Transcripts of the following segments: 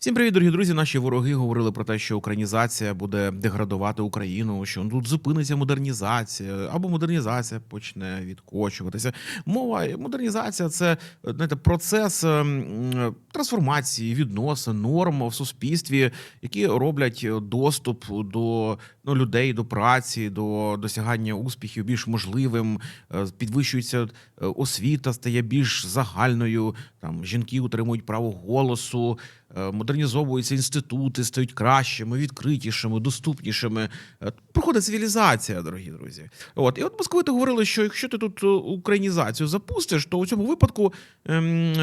Всім привіт, дорогі друзі. Наші вороги говорили про те, що українізація буде деградувати Україну, що тут зупиниться модернізація, або модернізація почне відкочуватися. Мова модернізація це знаєте, процес ем, трансформації, відносин, норм в суспільстві, які роблять доступ до ну, людей до праці, до досягання успіхів більш можливим. Е, Підвищується е, освіта, стає більш загальною. Там жінки отримують право голосу. Е, Модернізовуються інститути, стають кращими, відкритішими, доступнішими. Е, Проходить цивілізація, дорогі друзі. От і от московити говорили, що якщо ти тут е, українізацію запустиш, то у цьому випадку ем,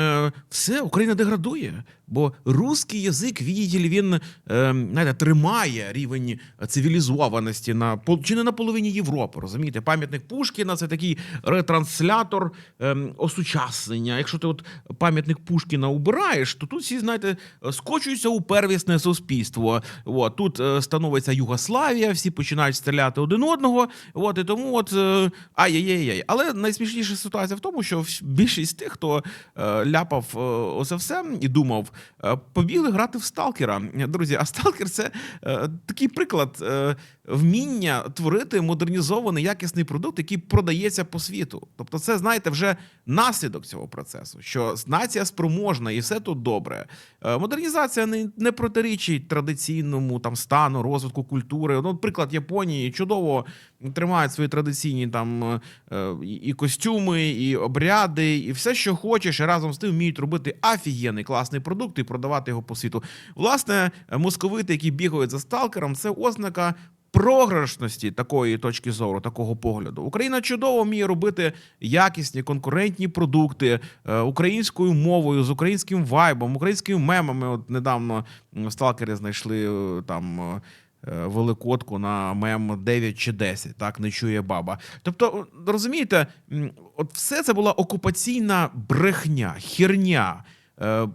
все Україна деградує. Бо русський язик, відділь, він ем, знаєте, тримає рівень цивілізованості на чи не на половині Європи. Розумієте, пам'ятник Пушкіна це такий ретранслятор ем, осучаснення. Якщо ти от пам'ятник Пушкіна убираєш, то тут всі знаєте скочуються у первісне суспільство. От тут е, становиться Югославія, всі починають стріляти один одного. От і тому, от е, ай-яй-яй. Але найсмішніша ситуація в тому, що більшість тих, хто е, ляпав е, оце все і думав, е, побігли грати в сталкера. Друзі, а сталкер це е, такий приклад е, вміння творити модернізований якісний продукт, який продається по світу. Тобто, це знаєте, вже наслідок цього процесу, що нація спроможна і все тут добре. Е, Модернізація не, не протирічить традиційному там стану розвитку культури. Ну, приклад Японії чудово тримають свої традиційні там е, е, і- костюми, і обряди, і все, що хочеш, і разом з тим вміють робити офігенний класний продукт і продавати його по світу. Власне, московити, які бігають за сталкером, це ознака. Програшності такої точки зору, такого погляду, Україна чудово вміє робити якісні конкурентні продукти е, українською мовою, з українським вайбом, українськими мемами. От недавно сталкери знайшли е, там е, великодку на мем 9 чи 10, так не чує баба. Тобто, розумієте, от все це була окупаційна брехня, херня. Е,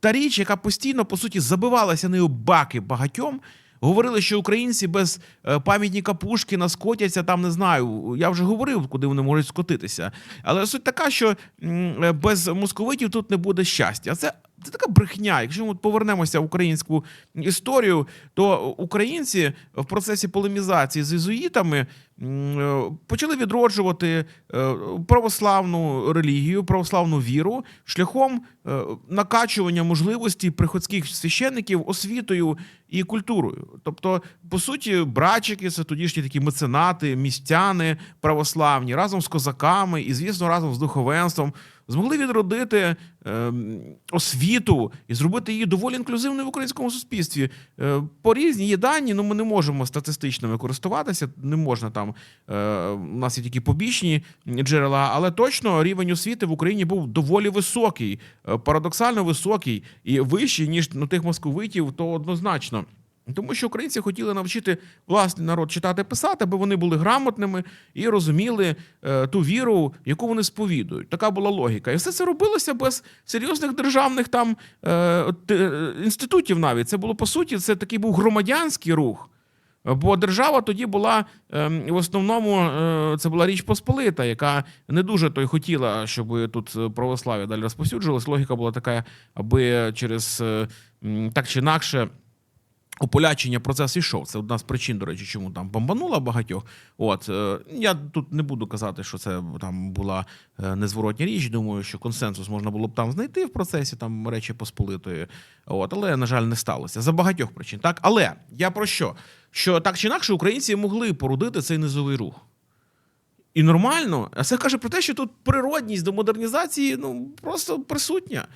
та річ, яка постійно по суті забивалася нею баки багатьом. Говорили, що українці без е, пам'ятника Пушкіна скотяться там, не знаю. Я вже говорив, куди вони можуть скотитися. Але суть така, що е, без московитів тут не буде щастя. Це, це така брехня. Якщо ми повернемося в українську історію, то українці в процесі полемізації з ізуїтами е, почали відроджувати е, православну релігію, православну віру шляхом е, накачування можливості приходських священників освітою і культурою. Тобто, по суті, братчики це тодішні такі меценати, містяни православні разом з козаками і, звісно, разом з духовенством змогли відродити ем, освіту і зробити її доволі інклюзивною в українському суспільстві. Е, по різні є дані, ну ми не можемо статистичними користуватися, не можна там. Е, у нас є тільки побічні джерела, але точно рівень освіти в Україні був доволі високий, е, парадоксально високий і вищий, ніж ну, тих московитів, то однозначно. Тому що українці хотіли навчити власний народ читати писати, аби вони були грамотними і розуміли е, ту віру, яку вони сповідують. Така була логіка. І все це робилося без серйозних державних там е, е, інститутів. Навіть це було по суті, це такий був громадянський рух. Бо держава тоді була ем, в основному це була річ Посполита, яка не дуже то й хотіла, щоб тут православ'я далі розповсюджувалось. Логіка була така, аби через так чи інакше. Ополячення процес ішов. Це одна з причин, до речі, чому там бомбанула багатьох. От е, я тут не буду казати, що це там була е, незворотня річ. Думаю, що консенсус можна було б там знайти в процесі там речі посполитої. От, але на жаль, не сталося за багатьох причин. Так, але я про що? Що так чи інакше українці могли породити цей низовий рух. І нормально, а це каже про те, що тут природність до модернізації ну просто присутня.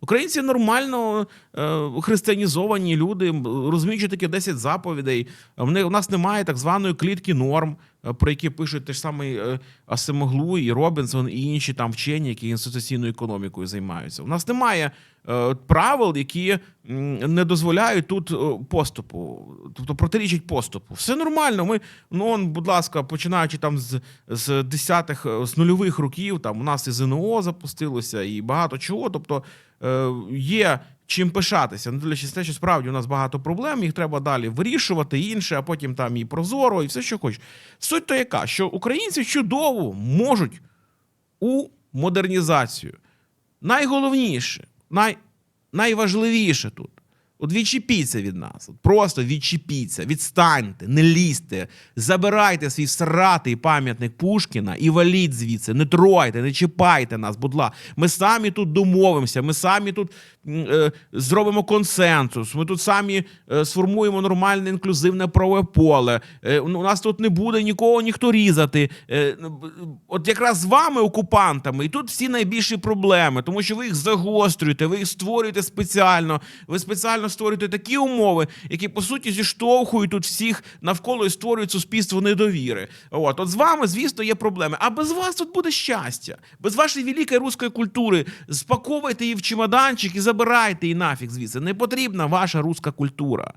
Українці нормально е, християнізовані люди, розуміючи що таке 10 заповідей. У нас немає так званої клітки норм, про які пишуть те ж самий е, Асимоглу і Робінсон і інші там вчені, які інституційною економікою займаються. У нас немає е, правил, які не дозволяють тут е, поступу, тобто протирічать поступу. Все нормально. Ми ну, он, будь ласка, починаючи там з, з десятих, е, з нульових років, там у нас і ЗНО запустилося, і багато чого. Тобто е, є чим пишатися, не дивлячись те, що справді у нас багато проблем, їх треба далі вирішувати, інше, а потім там і прозоро, і все, що хочеш. Суть то яка, що українці чудово можуть у модернізацію. Найголовніше, най, найважливіше тут От відчепіться від нас. От просто відчепіться, відстаньте, не лізьте, забирайте свій сратий пам'ятник Пушкіна і валіть звідси. Не тройте, не чіпайте нас, будь ласка. Ми самі тут домовимося, ми самі тут е, зробимо консенсус. Ми тут самі е, сформуємо нормальне інклюзивне правове поле. Е, у нас тут не буде нікого ніхто різати. Е, от якраз з вами, окупантами, і тут всі найбільші проблеми, тому що ви їх загострюєте, ви їх створюєте спеціально. Ви спеціально створюєте такі умови, які по суті зіштовхують тут всіх навколо і створюють суспільство недовіри. От, от з вами, звісно, є проблеми. А без вас тут буде щастя. Без вашої великої руської культури спаковуйте її в чемоданчик і забирайте її нафіг звідси. Не потрібна ваша руська культура.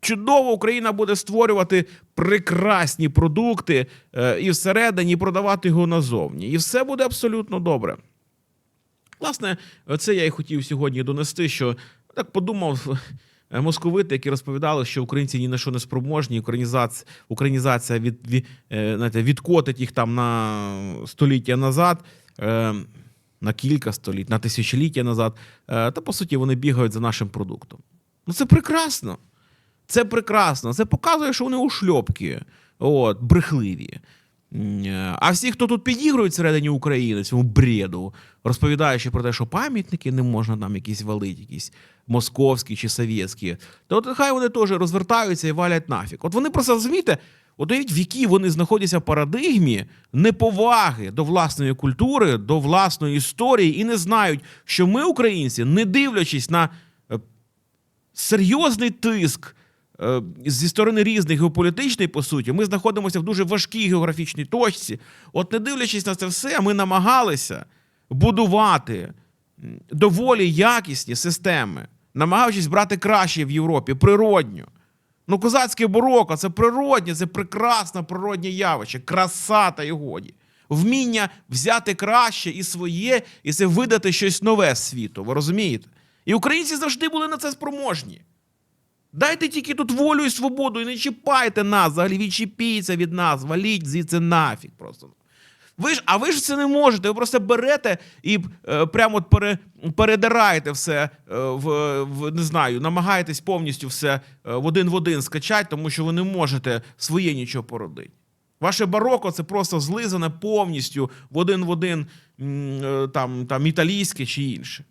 Чудово Україна буде створювати прекрасні продукти е, і всередині і продавати його назовні. І все буде абсолютно добре. Власне, це я і хотів сьогодні донести, що так подумав. е, Московити, які розповідали, що українці ні на що не спроможні, українізація, українізація від, від, е, знаєте, відкотить їх там на століття назад, е, на кілька століть, на тисячоліття назад. Та по суті вони бігають за нашим продуктом. Ну це прекрасно. Це прекрасно. Це показує, що вони ушльопки, от, брехливі. Е, А всі, хто тут підігрують всередині України, цьому бреду, розповідаючи про те, що пам'ятники не можна нам якісь валити, якісь московські чи совєтські, то от хай вони теж розвертаються і валять нафіг. От вони просто розумієте, от уявіть, в якій вони знаходяться в парадигмі неповаги до власної культури, до власної історії, і не знають, що ми, українці, не дивлячись на е, серйозний тиск зі сторони різних геополітичної, по суті, ми знаходимося в дуже важкій географічній точці. От, не дивлячись на це все, ми намагалися будувати доволі якісні системи, намагаючись брати краще в Європі, природньо. Ну, козацьке бароко це природнє, це прекрасне природнє явище, краса та й годі. Вміння взяти краще і своє, і це видати щось нове світу. Ви розумієте? І українці завжди були на це спроможні. Дайте тільки тут волю і свободу, і не чіпайте нас, взагалі відчепіться від нас, валіть звідси нафіг просто. Ви ж, а ви ж це не можете. Ви просто берете і е, прямо от пере, передираєте все е, в, в не знаю, намагаєтесь повністю все е, в один в один скачати, тому що ви не можете своє нічого породити. Ваше бароко це просто злизане повністю в один в один е, там, там італійське чи інше.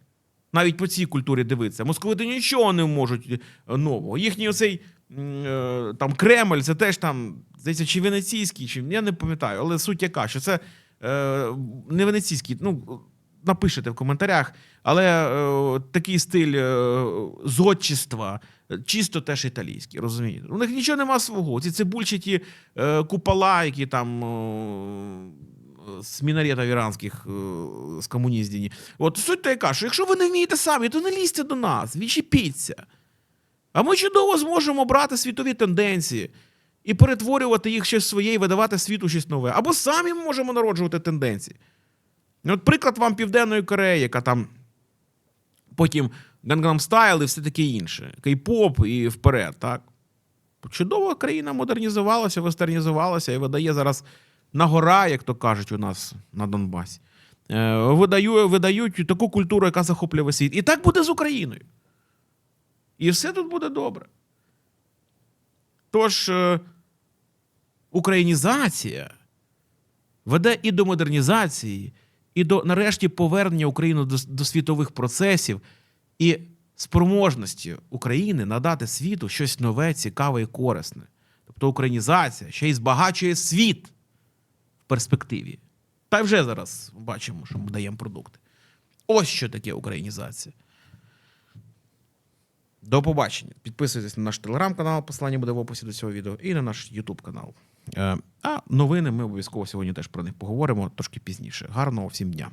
Навіть по цій культурі дивитися. Московити нічого не можуть е, нового. Їхній оцей е, там Кремль, це теж там, здається, чи венеційський, чи я не пам'ятаю, але суть яка, що це е, не венеційський, ну. Напишете в коментарях, але такий стиль е, чисто теж італійський, розумієте? У них нічого нема свого. Ці цибульчаті е, купола, які там з мінаретів іранських е, скомуніздені. От суть та яка, що якщо ви не вмієте самі, то не лізьте до нас, відчепіться. А ми чудово зможемо брати світові тенденції і перетворювати їх щось своє і видавати світу щось нове. Або самі ми можемо народжувати тенденції. От приклад вам Південної Кореї, яка там потім Gangnam Style і все таке інше. Кей-поп і вперед, так? Чудово країна модернізувалася, вестернізувалася і видає зараз на гора, як то кажуть у нас на Донбасі. Е, видаю, видають таку культуру, яка захоплює світ. І так буде з Україною. І все тут буде добре. Тож, е, українізація веде і до модернізації, і до нарешті повернення України до, до світових процесів і спроможності України надати світу щось нове, цікаве і корисне. Тобто українізація ще й збагачує світ перспективі. Та й вже зараз бачимо, що ми даємо продукти. Ось що таке українізація. До побачення. Підписуйтесь на наш телеграм-канал, посилання буде в описі до цього відео, і на наш Ютуб канал. Е, а новини ми обов'язково сьогодні теж про них поговоримо трошки пізніше. Гарного всім дня!